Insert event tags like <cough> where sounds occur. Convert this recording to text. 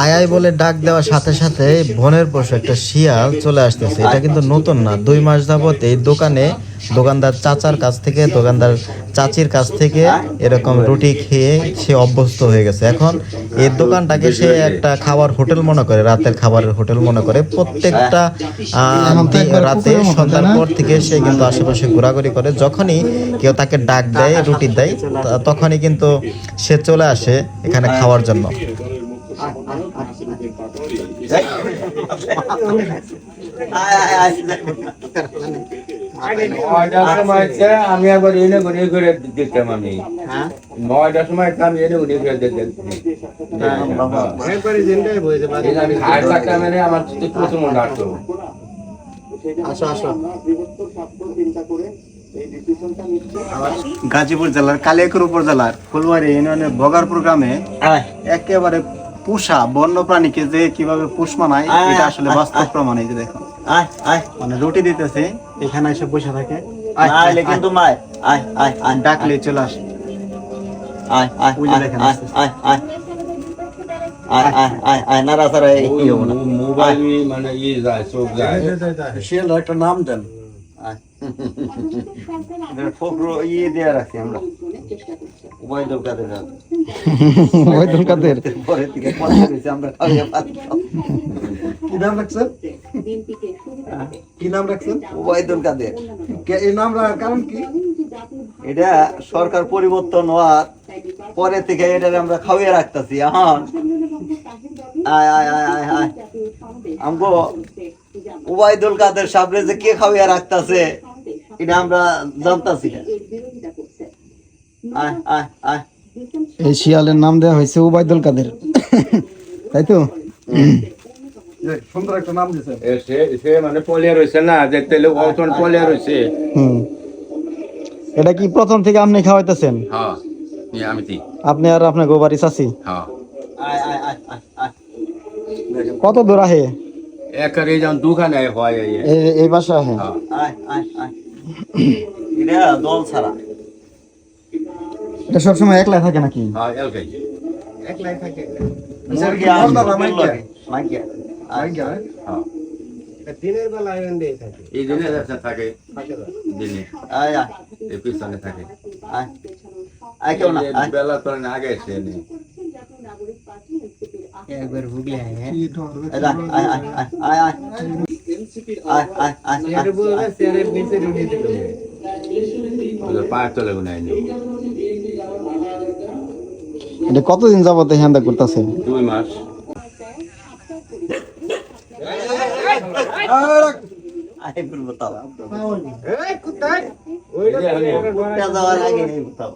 আয় আয় বলে ডাক দেওয়ার সাথে সাথে বনের পশু একটা শিয়াল চলে আসতেছে। এটা কিন্তু নতুন না দুই মাস যাবত এই দোকানে দোকানদার চাচার কাছ থেকে দোকানদার চাচির কাছ থেকে এরকম রুটি খেয়ে সে অভ্যস্ত হয়ে গেছে। এখন এই দোকানটাকে সে একটা খাবার হোটেল মনে করে রাতের খাবারের হোটেল মনে করে। প্রত্যেকটা রাতে সন্ধ্যার পর থেকে সে কিন্তু আশেপাশে ঘোরাঘুরি করে। যখনই কেউ তাকে ডাক দেয় রুটি দেয় তখনই কিন্তু সে চলে আসে এখানে খাওয়ার জন্য। আমি একবার এনে দেখতাম আমি। হ্যাঁ নয়টার সময় আমি এনে ঘুরে দেখতাম। আমি থাকতাম মানে আমার প্রচুর মনে আসতো আসো আসো। গাজীপুর জেলার কালিয়াকুর উপজেলার ফুলবাড়ি ইউনিয়নের বগারপুর গ্রামে একেবারে পুষা বন্য প্রাণীকে যে কীভাবে পুষ মানায় এটা আসলে বাস্তব প্রমাণ এই যে দেখো মানে রুটি দিতেছে এখানে এসে বসে থাকে। কিন্তু মায় আয় আয়। আয় ডাকলে চলে আসে। আয় আয় আয় আয় আয় আয়। আয় আয় আয় আয় মোবাইল মানে ই যায় চোখ যায়। একটা নাম দেন। ফোকরো ইয়ে দেওয়া রাখছি আমরা। উবাইদুল কাদের ওইদুল কাদের? পরে থেকে পয়সা দিয়েছে আমরা খাওয়াইয়া পাচ্ছি কি নাম রাখছেন? কি নাম রাখছেন? ওবায়দুল কাদের। এই নাম রাখার কারণ কি? এটা সরকার পরিবর্তন হওয়ার পরে থেকে এটা আমরা খাওয়াইয়া রাখতেছি এখন। আয় আয় আয় আয় আয়। আমগো ওবায়দুল কাদের সামনে যে কে খাওয়াইয়া রাখতেছে এটা আমরা জানতাছি। এই শিয়ালের নাম দেওয়া হয়েছে উবাইদুল কাদের। তাই তো? সুন্দর একটা নাম সে মানে পলিয়া রয়েছে না দেখতে লোক অতন পলিয়া রয়েছে। এটা কি প্রথম থেকে আপনি খাওয়াইতেছেন? হ্যাঁ আপনি আর আপনার গোবারি চাচি? হ্যাঁ। আয় আয় আয় আয় আয়। কত দূর আহে? হয় এই বাসা আহে। হ্যাঁ আয় আয় আয়। <clears throat> এটা দল ছাড়া। এটা সবসময় একলা থাকে নাকি? হ্যাঁ এই দিনে থাকে দিনে। আয়, এই পিছনে থাকে। আয়। আয় কেউ না, আয়। বেলা আগে এসে আয়, আয়, আয়, আয়, নেই এটা কতদিন যাবত হ্যান্ডা করতেছে? দুই মাস। আয় বলব তাও। এই যে, উঠে যাওয়ার আগে এই বলতাম।